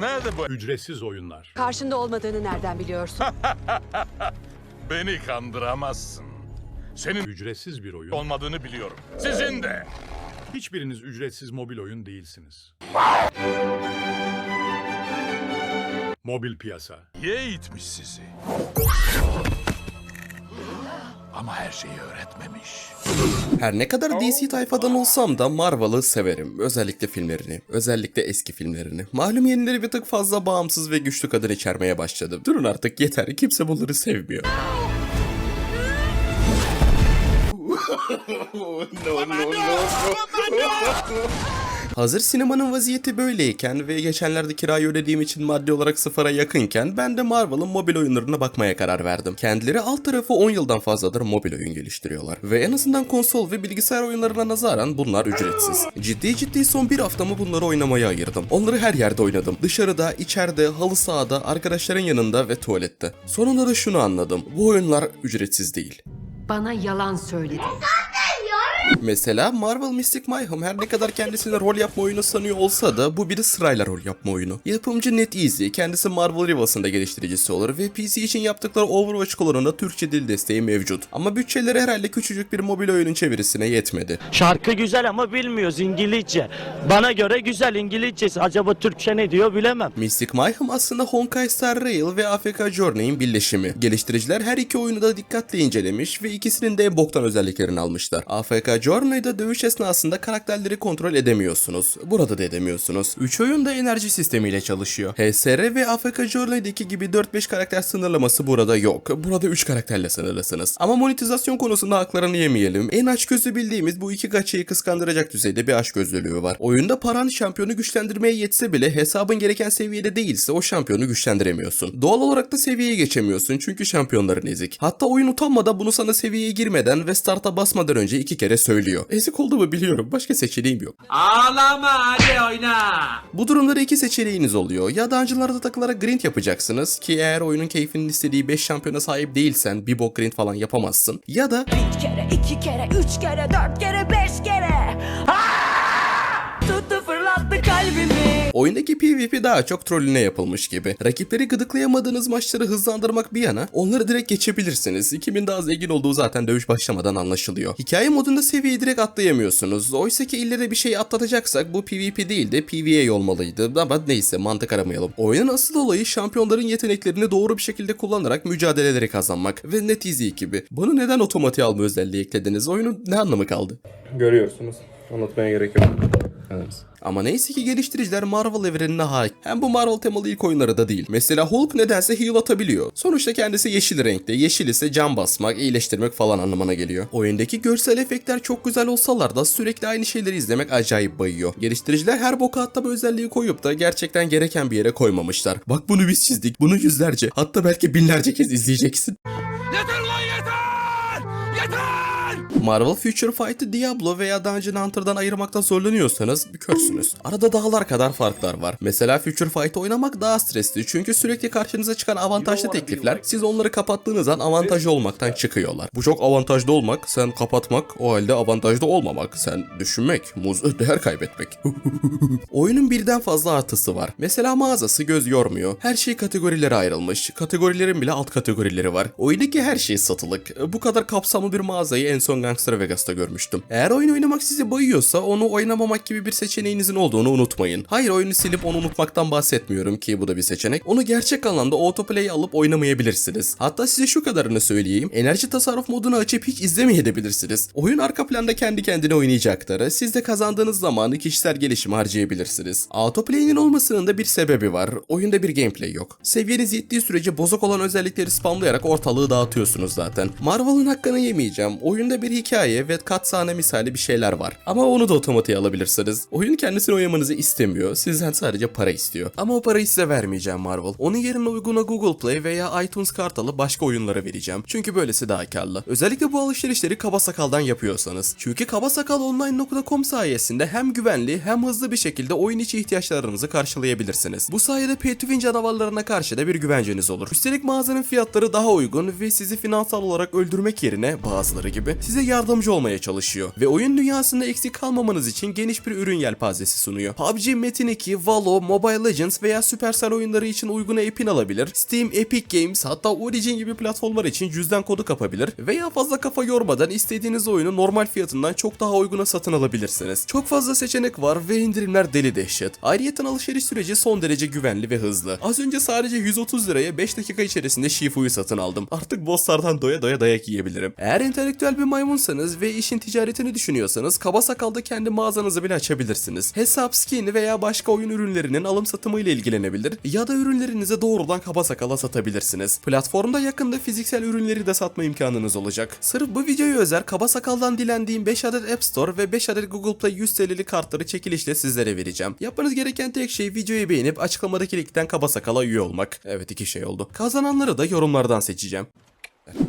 Nerede bu? Ücretsiz oyunlar. Karşında olmadığını nereden biliyorsun? Beni kandıramazsın. Senin Ücretsiz bir oyun. olmadığını biliyorum. Sizin de. Hiçbiriniz ücretsiz mobil oyun değilsiniz. Mobil piyasa. Ye eğitmiş sizi. Ama her şeyi öğretmemiş. Her ne kadar DC tayfadan olsam da Marvel'ı severim. Özellikle filmlerini. Özellikle eski filmlerini. Malum yenileri bir tık fazla bağımsız ve güçlü kadın içermeye başladı. Durun artık yeter. Kimse bunları sevmiyor. Hazır sinemanın vaziyeti böyleyken ve geçenlerde kirayı ödediğim için maddi olarak sıfıra yakınken ben de Marvel'ın mobil oyunlarına bakmaya karar verdim. Kendileri alt tarafı 10 yıldan fazladır mobil oyun geliştiriyorlar. Ve en azından konsol ve bilgisayar oyunlarına nazaran bunlar ücretsiz. Ciddi ciddi son bir haftamı bunları oynamaya ayırdım. Onları her yerde oynadım. Dışarıda, içeride, halı sahada, arkadaşların yanında ve tuvalette. Sonunda da şunu anladım. Bu oyunlar ücretsiz değil. Bana yalan söyledin. Mesela Marvel Mystic Mayhem her ne kadar kendisini rol yapma oyunu sanıyor olsa da bu bir sırayla rol yapma oyunu. Yapımcı NetEasy, kendisi Marvel Rivals'ın da geliştiricisi olur ve PC için yaptıkları Overwatch klonunda Türkçe dil desteği mevcut. Ama bütçeleri herhalde küçücük bir mobil oyunun çevirisine yetmedi. Şarkı güzel ama bilmiyoruz İngilizce. Bana göre güzel İngilizcesi. Acaba Türkçe ne diyor bilemem. Mystic Mayhem aslında Honkai Star Rail ve AFK Journey'in birleşimi. Geliştiriciler her iki oyunu da dikkatle incelemiş ve ikisinin de boktan özelliklerini almışlar. AFK Journey'da dövüş esnasında karakterleri kontrol edemiyorsunuz. Burada da edemiyorsunuz. Üç oyun da enerji sistemiyle çalışıyor. HSR ve AFK Journey'deki gibi 4-5 karakter sınırlaması burada yok. Burada 3 karakterle sınırlısınız. Ama monetizasyon konusunda haklarını yemeyelim. En açgözlü bildiğimiz bu iki gaçayı kıskandıracak düzeyde bir açgözlülüğü var. Oyunda paran şampiyonu güçlendirmeye yetse bile hesabın gereken seviyede değilse o şampiyonu güçlendiremiyorsun. Doğal olarak da seviyeye geçemiyorsun çünkü şampiyonların ezik. Hatta oyun utanmadan bunu sana seviyeye girmeden ve starta basmadan önce iki kere söylüyor. Ezik olduğumu biliyorum. Başka seçeneğim yok. Ağlama hadi oyna. Bu durumda iki seçeneğiniz oluyor. Ya dungeonlarda takılarak grind yapacaksınız ki eğer oyunun keyfinin istediği 5 şampiyona sahip değilsen bir bok grind falan yapamazsın. Ya da Bir kere, iki kere, üç kere, dört kere, beş kere. Aa! Oyundaki PvP daha çok trollüne yapılmış gibi. Rakipleri gıdıklayamadığınız maçları hızlandırmak bir yana onları direkt geçebilirsiniz. Kimin daha zengin olduğu zaten dövüş başlamadan anlaşılıyor. Hikaye modunda seviyeyi direkt atlayamıyorsunuz. Oysa ki ille de bir şey atlatacaksak bu PvP değil de PvE olmalıydı. Ama neyse mantık aramayalım. Oyunun asıl olayı şampiyonların yeteneklerini doğru bir şekilde kullanarak mücadeleleri kazanmak. Ve NetEasy gibi. Bunu neden otomatiğe alma özelliği eklediniz? Oyunun ne anlamı kaldı? Görüyorsunuz. Anlatmaya gerek yok. Ama neyse ki geliştiriciler Marvel evrenine hakim. Hem bu Marvel temalı ilk oyunları da değil. Mesela Hulk nedense heal atabiliyor. Sonuçta kendisi yeşil renkte. Yeşil ise can basmak, iyileştirmek falan anlamına geliyor. Oyundaki görsel efektler çok güzel olsalar da sürekli aynı şeyleri izlemek acayip bayıyor. Geliştiriciler her boka atlama özelliği koyup da gerçekten gereken bir yere koymamışlar. Bak bunu biz çizdik. Bunu yüzlerce hatta belki binlerce kez izleyeceksin. Yeter. Marvel Future Fight'ı Diablo veya Dungeon Hunter'dan ayırmakta zorlanıyorsanız bir körsünüz. Arada dağlar kadar farklar var. Mesela Future Fight oynamak daha stresli çünkü sürekli karşınıza çıkan avantajlı teklifler siz onları kapattığınız an avantajlı olmaktan çıkıyorlar. Bu çok avantajlı olmak, sen kapatmak, o halde avantajlı olmamak, sen düşünmek, muz değer kaybetmek. Oyunun birden fazla artısı var. Mesela mağazası göz yormuyor. Her şey kategorilere ayrılmış. Kategorilerin bile alt kategorileri var. Oyundaki her şey satılık. Bu kadar kapsamlı bir mağazayı en son Gangster Vegas'ta görmüştüm. Eğer oyun oynamak sizi bayıyorsa onu oynamamak gibi bir seçeneğinizin olduğunu unutmayın. Hayır oyunu silip onu unutmaktan bahsetmiyorum ki bu da bir seçenek. Onu gerçek anlamda autoplay alıp oynamayabilirsiniz. Hatta size şu kadarını söyleyeyim. Enerji tasarruf modunu açıp hiç izlemeyebilirsiniz. Oyun arka planda kendi kendine oynayacaktır. Siz de kazandığınız zamanı kişisel gelişime harcayabilirsiniz. Autoplay'in olmasının da bir sebebi var. Oyunda bir gameplay yok. Seviyeniz yettiği sürece bozuk olan özellikleri spamlayarak ortalığı dağıtıyorsunuz zaten. Marvel'ın hakkını yemeyeceğim. Oyunda bir hikaye ve kat sahne misali bir şeyler var. Ama onu da otomatiğe alabilirsiniz. Oyun kendisini oynamanızı istemiyor. Sizden sadece para istiyor. Ama o parayı size vermeyeceğim Marvel. Onun yerine uyguna Google Play veya iTunes kart alıp başka oyunlara vereceğim. Çünkü böylesi daha karlı. Özellikle bu alışverişleri kaba sakaldan yapıyorsanız. Çünkü kaba sakal online.com sayesinde hem güvenli hem hızlı bir şekilde oyun içi ihtiyaçlarınızı karşılayabilirsiniz. Bu sayede pay to win canavarlarına karşı da bir güvenceniz olur. Üstelik mağazanın fiyatları daha uygun ve sizi finansal olarak öldürmek yerine bazıları gibi size yardımcı olmaya çalışıyor ve oyun dünyasında eksik kalmamanız için geniş bir ürün yelpazesi sunuyor. PUBG, Metin 2, Valo, Mobile Legends veya Supercell oyunları için uygun app'in alabilir. Steam, Epic Games hatta Origin gibi platformlar için cüzdan kodu kapabilir veya fazla kafa yormadan istediğiniz oyunu normal fiyatından çok daha uyguna satın alabilirsiniz. Çok fazla seçenek var ve indirimler deli dehşet. Ayrıyeten alışveriş süreci son derece güvenli ve hızlı. Az önce sadece 130 liraya 5 dakika içerisinde Shifu'yu satın aldım. Artık bosslardan doya doya dayak yiyebilirim. Eğer entelektüel bir maymunsanız ve işin ticaretini düşünüyorsanız kaba sakalda kendi mağazanızı bile açabilirsiniz. Hesap, skin veya başka oyun ürünlerinin alım satımı ile ilgilenebilir ya da ürünlerinizi doğrudan kaba sakala satabilirsiniz. Platformda yakında fiziksel ürünleri de satma imkanınız olacak. Sırf bu videoyu özel kaba sakaldan dilendiğim 5 adet App Store ve 5 adet Google Play 100 TL'lik kartları çekilişle sizlere vereceğim. Yapmanız gereken tek şey videoyu beğenip açıklamadaki linkten kaba sakala üye olmak. Evet iki şey oldu. Kazananları da yorumlardan seçeceğim.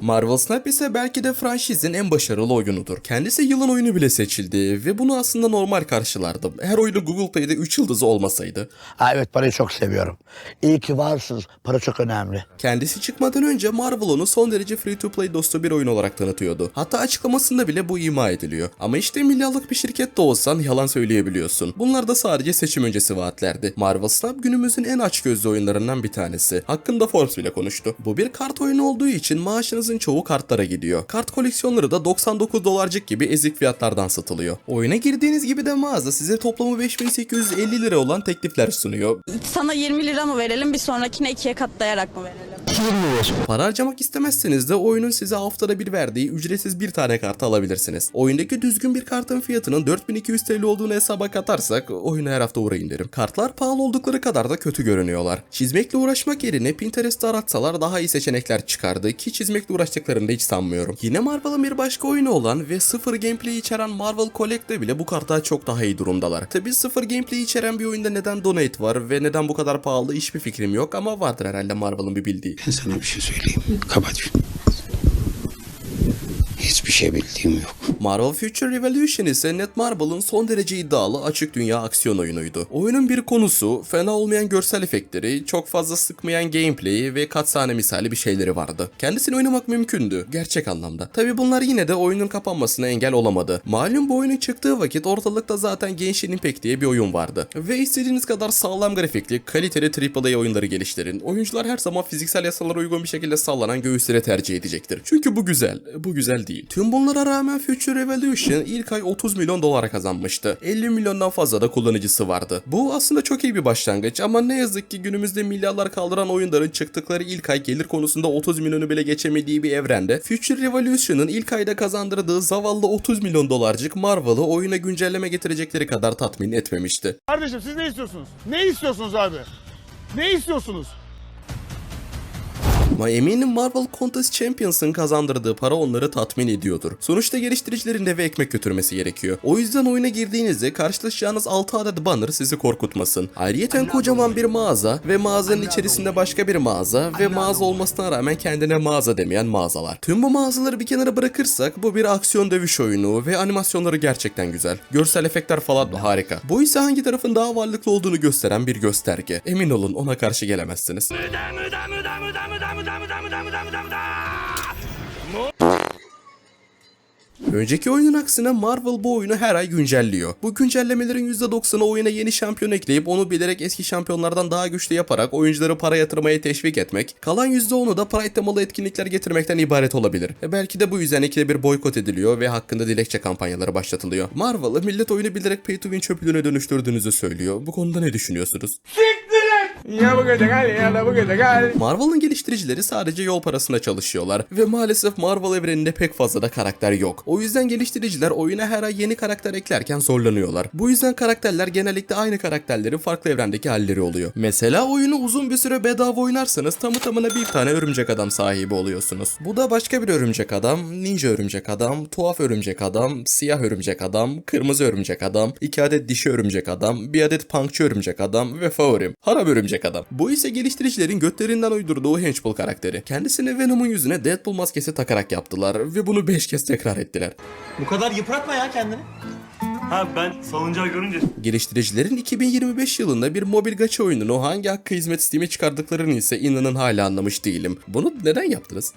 Marvel Snap ise belki de franşizin en başarılı oyunudur. Kendisi yılın oyunu bile seçildi ve bunu aslında normal karşılardım. Eğer oyunu Google Play'de 3 yıldızı olmasaydı. Ha, evet parayı çok seviyorum. İyi ki varsınız. Para çok önemli. Kendisi çıkmadan önce Marvel onu son derece free to play dostu bir oyun olarak tanıtıyordu. Hatta açıklamasında bile bu ima ediliyor. Ama işte milyarlık bir şirket de olsan yalan söyleyebiliyorsun. Bunlar da sadece seçim öncesi vaatlerdi. Marvel Snap günümüzün en açgözlü oyunlarından bir tanesi. Hakkında Forbes bile konuştu. Bu bir kart oyunu olduğu için maaşınızın çoğu kartlara gidiyor. Kart koleksiyonları da 99 dolarcık gibi ezik fiyatlardan satılıyor. Oyuna girdiğiniz gibi de mağaza size toplamı 5850 lira olan teklifler sunuyor. Sana 20 lira mı verelim bir sonrakine ikiye katlayarak mı verelim? Para harcamak istemezseniz de oyunun size haftada bir verdiği ücretsiz bir tane kartı alabilirsiniz. Oyundaki düzgün bir kartın fiyatının 4200 TL olduğunu hesaba katarsak oyuna her hafta uğrayın derim. Kartlar pahalı oldukları kadar da kötü görünüyorlar. Çizmekle uğraşmak yerine Pinterest'te aratsalar daha iyi seçenekler çıkardı ki çizmekle uğraştıklarını da hiç sanmıyorum. Yine Marvel'ın bir başka oyunu olan ve sıfır gameplay içeren Marvel Collect'te bile bu kartlar çok daha iyi durumdalar. Tabi sıfır gameplay içeren bir oyunda neden donate var ve neden bu kadar pahalı hiçbir fikrim yok ama vardır herhalde Marvel'ın bir bildiği. Ben sana bir şey söyleyeyim. Kapat şunu. Hiçbir şey bildiğim yok. Marvel Future Revolution ise Netmarble'ın son derece iddialı açık dünya aksiyon oyunuydu. Oyunun bir konusu, fena olmayan görsel efektleri, çok fazla sıkmayan gameplay ve katsahne misali bir şeyleri vardı. Kendisini oynamak mümkündü, gerçek anlamda. Tabi bunlar yine de oyunun kapanmasına engel olamadı. Malum bu oyunun çıktığı vakit ortalıkta zaten Genshin Impact diye bir oyun vardı. Ve istediğiniz kadar sağlam grafikli, kaliteli AAA oyunları geliştirin. Oyuncular her zaman fiziksel yasalara uygun bir şekilde sallanan göğüsleri tercih edecektir. Çünkü bu güzel, bu güzel değil. Tüm bunlara rağmen Future Revolution ilk ay 30 milyon dolara kazanmıştı. 50 milyondan fazla da kullanıcısı vardı. Bu aslında çok iyi bir başlangıç ama ne yazık ki günümüzde milyarlar kaldıran oyunların çıktıkları ilk ay gelir konusunda 30 milyonu bile geçemediği bir evrende Future Revolution'ın ilk ayda kazandırdığı zavallı 30 milyon dolarcık Marvel'ı oyuna güncelleme getirecekleri kadar tatmin etmemişti. Kardeşim siz ne istiyorsunuz? Ne istiyorsunuz abi? Ne istiyorsunuz? Ama eminim Marvel Contest Champions'ın kazandırdığı para onları tatmin ediyordur. Sonuçta geliştiricilerin de eve ekmek götürmesi gerekiyor. O yüzden oyuna girdiğinizde karşılaşacağınız 6 adet banner sizi korkutmasın. Ayrıyeten kocaman bir mağaza ve mağazanın içerisinde başka bir mağaza ve mağaza olmasına rağmen kendine mağaza demeyen mağazalar. Tüm bu mağazaları bir kenara bırakırsak bu bir aksiyon dövüş oyunu ve animasyonları gerçekten güzel. Görsel efektler falan da harika. Bu ise hangi tarafın daha varlıklı olduğunu gösteren bir gösterge. Emin olun ona karşı gelemezsiniz. Önceki oyunun aksine Marvel bu oyunu her ay güncelliyor. Bu güncellemelerin %90'ı oyuna yeni şampiyon ekleyip onu bilerek eski şampiyonlardan daha güçlü yaparak oyuncuları para yatırmaya teşvik etmek, kalan %10'u da Pride temalı etkinlikler getirmekten ibaret olabilir. E belki de bu yüzden ikide bir boykot ediliyor ve hakkında dilekçe kampanyaları başlatılıyor. Marvel'ı millet oyunu bilerek pay to win çöplüğüne dönüştürdüğünüzü söylüyor. Bu konuda ne düşünüyorsunuz? Ya Marvel'ın geliştiricileri sadece yol parasına çalışıyorlar ve maalesef Marvel evreninde pek fazla da karakter yok. O yüzden geliştiriciler oyuna her ay yeni karakter eklerken zorlanıyorlar. Bu yüzden karakterler genellikle aynı karakterlerin farklı evrendeki halleri oluyor. Mesela oyunu uzun bir süre bedava oynarsanız tamı tamına bir tane örümcek adam sahibi oluyorsunuz. Bu da başka bir örümcek adam, ninja örümcek adam, tuhaf örümcek adam, siyah örümcek adam, kırmızı örümcek adam, iki adet dişi örümcek adam, bir adet punkçı örümcek adam ve favorim harap örümcek adam. Bu ise geliştiricilerin götlerinden uydurduğu Henchbull karakteri. Kendisini Venom'un yüzüne Deadpool maskesi takarak yaptılar ve bunu 5 kez tekrar ettiler. Bu kadar yıpratma ya kendini. Ha ben salıncağı görünce Geliştiricilerin 2025 yılında bir mobil gacha oyununu hangi hakkı hizmet Steam'e çıkardıklarını ise inanın hala anlamış değilim. Bunu neden yaptınız?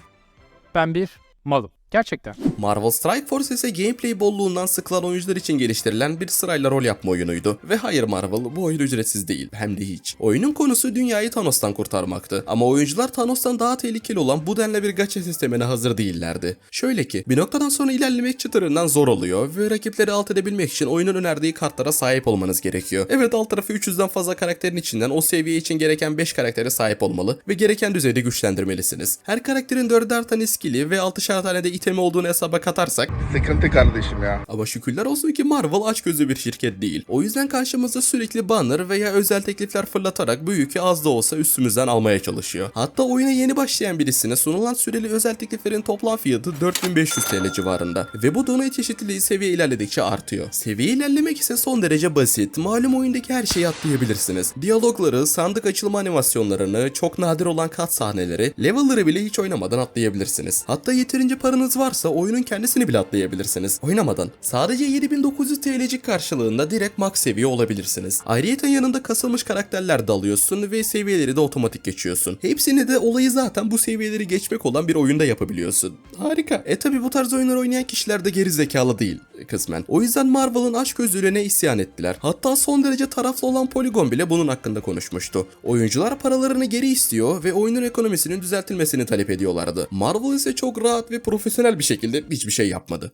Ben bir malım. Gerçekten. Marvel Strike Force ise gameplay bolluğundan sıkılan oyuncular için geliştirilen bir sırayla rol yapma oyunuydu. Ve hayır Marvel bu oyun ücretsiz değil hem de hiç. Oyunun konusu dünyayı Thanos'tan kurtarmaktı. Ama oyuncular Thanos'tan daha tehlikeli olan bu denli bir gacha sistemine hazır değillerdi. Şöyle ki bir noktadan sonra ilerlemek çıtırından zor oluyor ve rakipleri alt edebilmek için oyunun önerdiği kartlara sahip olmanız gerekiyor. Evet alt tarafı 300'den fazla karakterin içinden o seviye için gereken 5 karaktere sahip olmalı ve gereken düzeyde güçlendirmelisiniz. Her karakterin 4'er tane skill'i ve 6'şer tane de itemi olduğunu hesaba katarsak Sıkıntı kardeşim ya. ama şükürler olsun ki Marvel açgözlü bir şirket değil. O yüzden karşımıza sürekli banner veya özel teklifler fırlatarak bu yükü az da olsa üstümüzden almaya çalışıyor. Hatta oyuna yeni başlayan birisine sunulan süreli özel tekliflerin toplam fiyatı 4500 TL civarında. Ve bu donate çeşitliliği seviye ilerledikçe artıyor. Seviye ilerlemek ise son derece basit. Malum oyundaki her şeyi atlayabilirsiniz. Diyalogları, sandık açılma animasyonlarını, çok nadir olan kat sahneleri, level'ları bile hiç oynamadan atlayabilirsiniz. Hatta yeterince paranız varsa oyunun kendisini bile atlayabilirsiniz. Oynamadan. Sadece 7900 TL'cik karşılığında direkt max seviye olabilirsiniz. Ayrıyeten yanında kasılmış karakterler de alıyorsun ve seviyeleri de otomatik geçiyorsun. Hepsini de olayı zaten bu seviyeleri geçmek olan bir oyunda yapabiliyorsun. Harika. E tabi bu tarz oyunlar oynayan kişiler de geri zekalı değil kısmen. O yüzden Marvel'ın aşk gözlülüğüne isyan ettiler. Hatta son derece taraflı olan Polygon bile bunun hakkında konuşmuştu. Oyuncular paralarını geri istiyor ve oyunun ekonomisinin düzeltilmesini talep ediyorlardı. Marvel ise çok rahat ve profesyonel bir şekilde hiçbir şey yapmadı.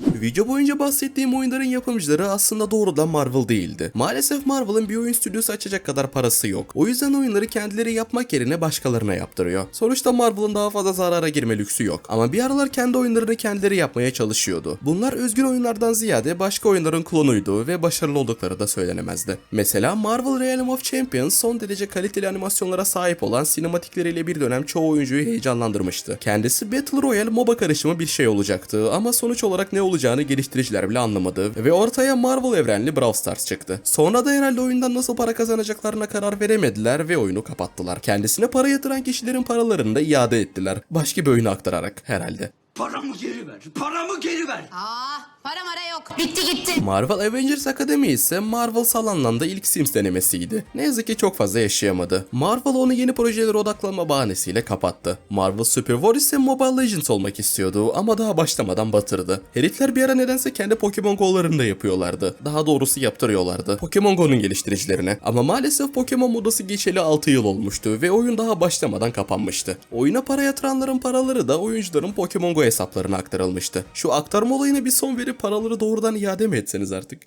Video boyunca bahsettiğim oyunların yapımcıları aslında doğrudan Marvel değildi. Maalesef Marvel'ın bir oyun stüdyosu açacak kadar parası yok. O yüzden oyunları kendileri yapmak yerine başkalarına yaptırıyor. Sonuçta Marvel'ın daha fazla zarara girme lüksü yok. Ama bir aralar kendi oyunlarını kendileri yapmaya çalışıyordu. Bunlar özgün oyunlardan ziyade başka oyunların klonuydu ve başarılı oldukları da söylenemezdi. Mesela Marvel Realm of Champions son derece kaliteli animasyonlara sahip olan sinematikleriyle bir dönem çoğu oyuncuyu heyecanlandırmıştı. Kendisi Battle Royale MOBA karışımı bir şey olacaktı ama sonuç olarak ne olacağını geliştiriciler bile anlamadı ve ortaya Marvel evrenli Brawl Stars çıktı. Sonra da herhalde oyundan nasıl para kazanacaklarına karar veremediler ve oyunu kapattılar. Kendisine para yatıran kişilerin paralarını da iade ettiler. Başka bir oyuna aktararak herhalde. Paramı geri ver. Paramı geri ver. Aa, para mara yok. Bitti gitti. Marvel Avengers Academy ise Marvel anlamda ilk Sims denemesiydi. Ne yazık ki çok fazla yaşayamadı. Marvel onu yeni projelere odaklanma bahanesiyle kapattı. Marvel Super War ise Mobile Legends olmak istiyordu ama daha başlamadan batırdı. Herifler bir ara nedense kendi Pokemon Go'larını da yapıyorlardı. Daha doğrusu yaptırıyorlardı. Pokemon Go'nun geliştiricilerine. Ama maalesef Pokemon modası geçeli 6 yıl olmuştu ve oyun daha başlamadan kapanmıştı. Oyuna para yatıranların paraları da oyuncuların Pokemon Go hesaplarına aktarılmıştı. Şu aktarma olayına bir son verip paraları doğrudan iade mi etseniz artık?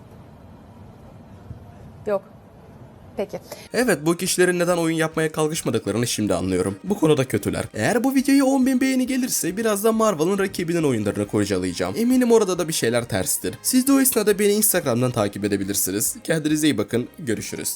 Yok. Peki. Evet bu kişilerin neden oyun yapmaya kalkışmadıklarını şimdi anlıyorum. Bu konuda kötüler. Eğer bu videoya 10.000 beğeni gelirse birazdan Marvel'ın rakibinin oyunlarını kurcalayacağım. Eminim orada da bir şeyler terstir. Siz de o esnada beni Instagram'dan takip edebilirsiniz. Kendinize iyi bakın. Görüşürüz.